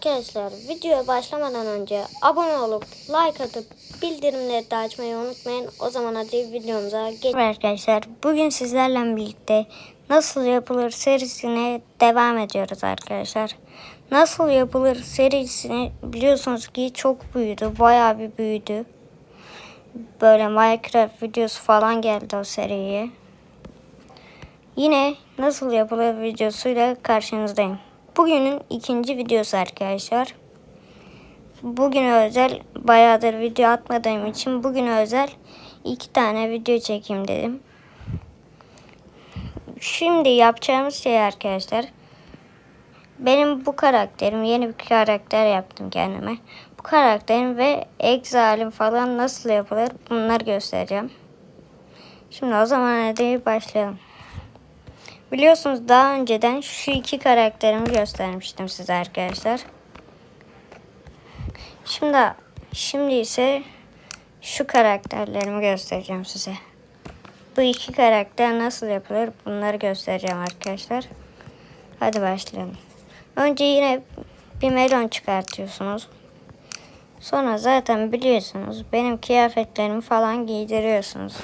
Arkadaşlar videoya başlamadan önce abone olup like atıp bildirimleri de açmayı unutmayın. O zaman hadi videomuza geçelim. Arkadaşlar bugün sizlerle birlikte nasıl yapılır serisine devam ediyoruz arkadaşlar. Nasıl yapılır serisini biliyorsunuz ki çok büyüdü. Bayağı bir büyüdü. Böyle Minecraft videosu falan geldi o seriye. Yine nasıl yapılır videosuyla karşınızdayım. Bugünün ikinci videosu arkadaşlar. Bugün özel bayağıdır video atmadığım için bugün özel iki tane video çekeyim dedim. Şimdi yapacağımız şey arkadaşlar. Benim bu karakterim yeni bir karakter yaptım kendime. Bu karakterim ve egzalim falan nasıl yapılır bunları göstereceğim. Şimdi o zaman hadi başlayalım. Biliyorsunuz daha önceden şu iki karakterimi göstermiştim size arkadaşlar. Şimdi şimdi ise şu karakterlerimi göstereceğim size. Bu iki karakter nasıl yapılır bunları göstereceğim arkadaşlar. Hadi başlayalım. Önce yine bir melon çıkartıyorsunuz. Sonra zaten biliyorsunuz benim kıyafetlerimi falan giydiriyorsunuz.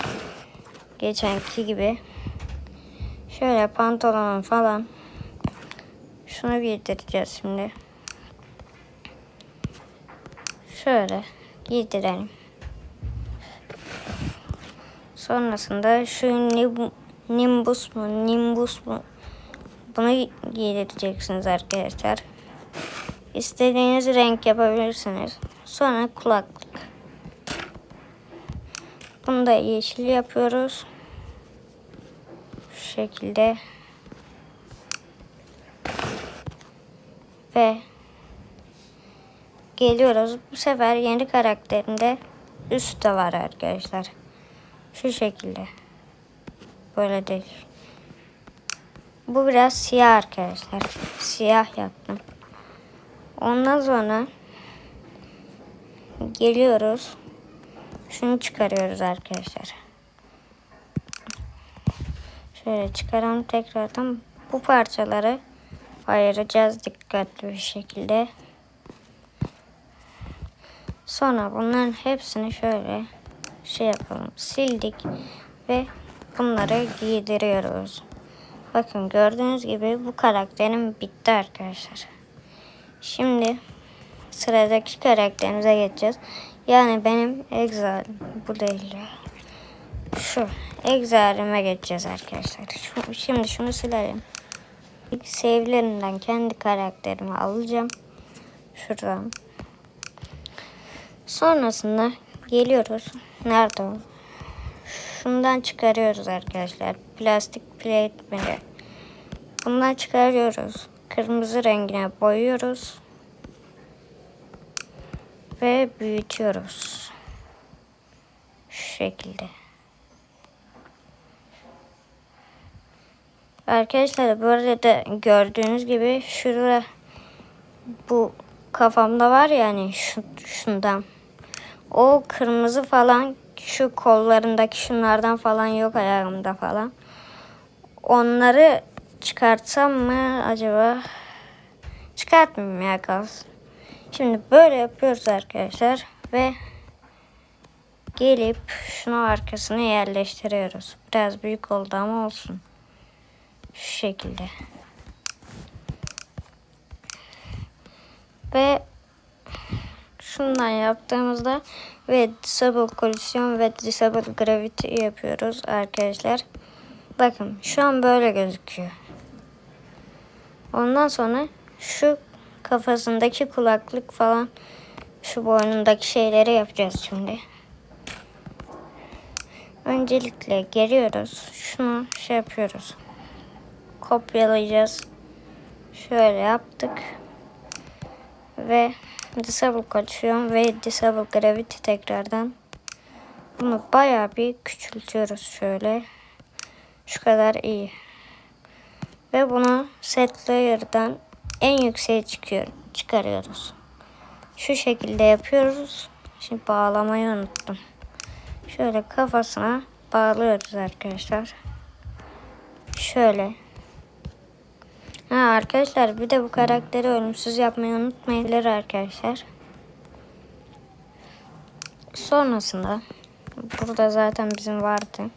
Geçenki gibi. Şöyle pantolonum falan. Şunu giydireceğiz şimdi. Şöyle giydirelim. Sonrasında şu nim- nimbus mu nimbus mu bunu giydireceksiniz arkadaşlar. İstediğiniz renk yapabilirsiniz. Sonra kulaklık. Bunu da yeşil yapıyoruz. Şekilde. Ve geliyoruz. Bu sefer yeni karakterinde üst de var arkadaşlar. Şu şekilde. Böyle değil. Bu biraz siyah arkadaşlar. Siyah yaptım. Ondan sonra geliyoruz. Şunu çıkarıyoruz arkadaşlar. Şöyle çıkaralım tekrardan. Bu parçaları ayıracağız dikkatli bir şekilde. Sonra bunların hepsini şöyle şey yapalım. Sildik ve bunları giydiriyoruz. Bakın gördüğünüz gibi bu karakterim bitti arkadaşlar. Şimdi sıradaki karakterimize geçeceğiz. Yani benim Exile bu değil. Şu Exile'ime geçeceğiz arkadaşlar. Şu, şimdi şunu silelim. İlk save'lerinden kendi karakterimi alacağım. Şuradan. Sonrasında geliyoruz. Nerede o? Şundan çıkarıyoruz arkadaşlar. Plastik plate mi? Bundan çıkarıyoruz. Kırmızı rengine boyuyoruz. Ve büyütüyoruz. Şu şekilde. Arkadaşlar bu arada gördüğünüz gibi şurada bu kafamda var yani şu, şundan. O kırmızı falan şu kollarındaki şunlardan falan yok ayağımda falan. Onları çıkartsam mı acaba? Çıkartmayayım ya kalsın. Şimdi böyle yapıyoruz arkadaşlar ve gelip şunu arkasına yerleştiriyoruz. Biraz büyük oldu ama olsun. Şu şekilde. Ve şundan yaptığımızda ve disable collision ve disable gravity yapıyoruz arkadaşlar. Bakın şu an böyle gözüküyor. Ondan sonra şu kafasındaki kulaklık falan şu boynundaki şeyleri yapacağız şimdi. Öncelikle geliyoruz. Şunu şey yapıyoruz. Kopyalayacağız. Şöyle yaptık. Ve disable collision ve disable gravity tekrardan. Bunu bayağı bir küçültüyoruz şöyle. Şu kadar iyi. Ve bunu set layer'dan en yükseğe çıkıyor, çıkarıyoruz. Şu şekilde yapıyoruz. Şimdi bağlamayı unuttum. Şöyle kafasına bağlıyoruz arkadaşlar. Şöyle. Ha arkadaşlar bir de bu karakteri ölümsüz yapmayı unutmayın arkadaşlar. Sonrasında burada zaten bizim vardı.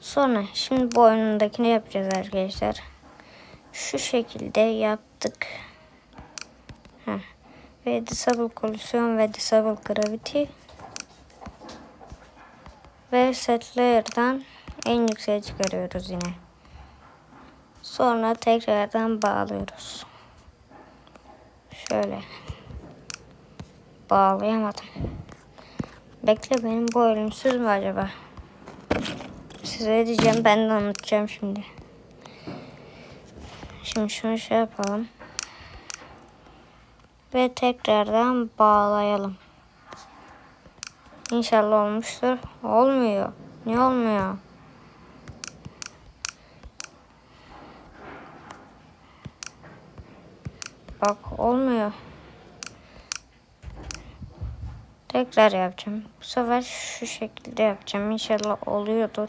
Sonra şimdi bu oyunundakini yapacağız arkadaşlar. Şu şekilde yaptık. Heh. Ve disable collision ve disable gravity. Ve set layer'dan en yükseğe çıkarıyoruz yine. Sonra tekrardan bağlıyoruz. Şöyle. Bağlayamadım. Bekle benim bu ölümsüz mü acaba? Size diyeceğim ben de anlatacağım şimdi. Şimdi şunu şey yapalım. Ve tekrardan bağlayalım. İnşallah olmuştur. Olmuyor. Niye olmuyor? Bak olmuyor. Tekrar yapacağım. Bu sefer şu şekilde yapacağım. İnşallah oluyordur.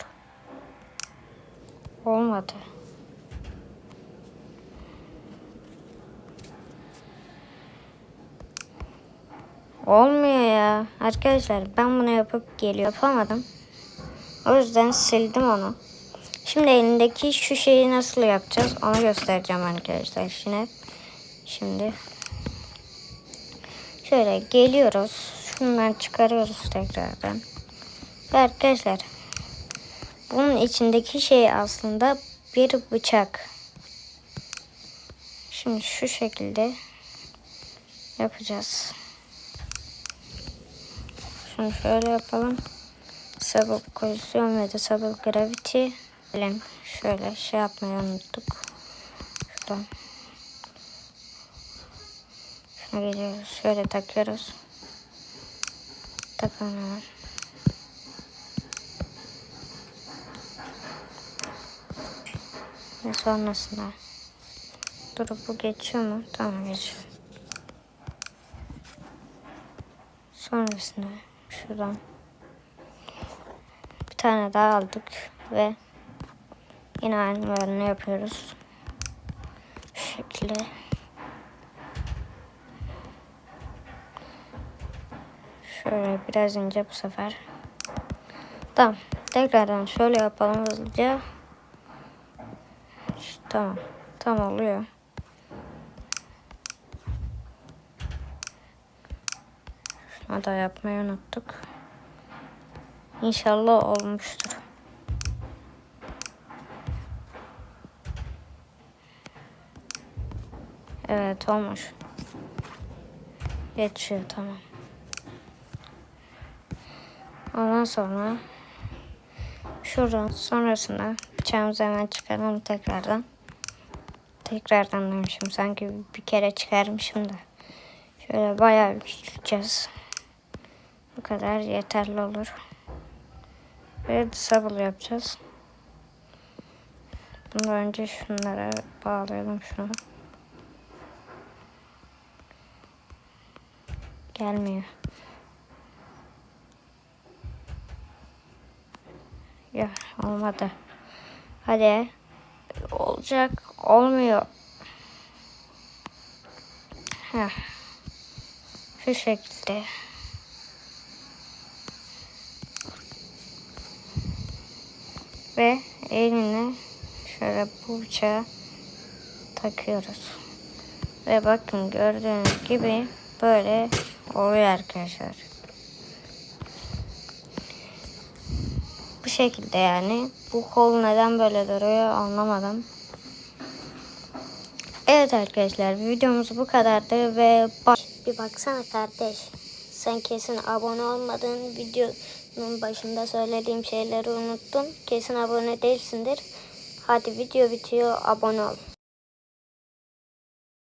Olmadı. Olmuyor ya. Arkadaşlar ben bunu yapıp geliyor. Yapamadım. O yüzden sildim onu. Şimdi elindeki şu şeyi nasıl yapacağız onu göstereceğim arkadaşlar. Şimdi, şimdi şöyle geliyoruz. Şundan çıkarıyoruz tekrardan. Ve arkadaşlar bunun içindeki şey aslında bir bıçak. Şimdi şu şekilde yapacağız. Şunu şöyle yapalım. Sabır pozisyon ve de sabır gravity. Şöyle şey yapmayı unuttuk. Şuradan. Geliyoruz. Şöyle takıyoruz. Takalım. Ve sonrasında. Durup bu geçiyor mu? Tamam geçiyor. Sonrasında şuradan bir tane daha aldık ve yine aynı yapıyoruz. Şu şekilde. Şöyle biraz ince bu sefer. Tamam. Tekrardan şöyle yapalım hızlıca. İşte, tamam. Tam oluyor. Şunu da yapmayı unuttuk. İnşallah olmuştur. Evet olmuş. Geçiyor tamam. Ondan sonra şuradan sonrasında bıçağımızı hemen çıkaralım tekrardan. Tekrardan demişim sanki bir kere çıkarmışım da. Şöyle bayağı küçülteceğiz. Bu kadar yeterli olur. Ve disable yapacağız. Bundan önce şunlara bağlayalım şunu. Gelmiyor. Ya olmadı. Hadi. Olacak. Olmuyor. Heh. Şu şekilde. Ve eline şöyle bu bıçağı takıyoruz. Ve bakın gördüğünüz gibi böyle oluyor arkadaşlar. Şekilde yani. Bu kol neden böyle duruyor anlamadım. Evet arkadaşlar videomuz bu kadardı ve bak bir baksana kardeş. Sen kesin abone olmadın. Videonun başında söylediğim şeyleri unuttun. Kesin abone değilsindir. Hadi video bitiyor. Abone ol.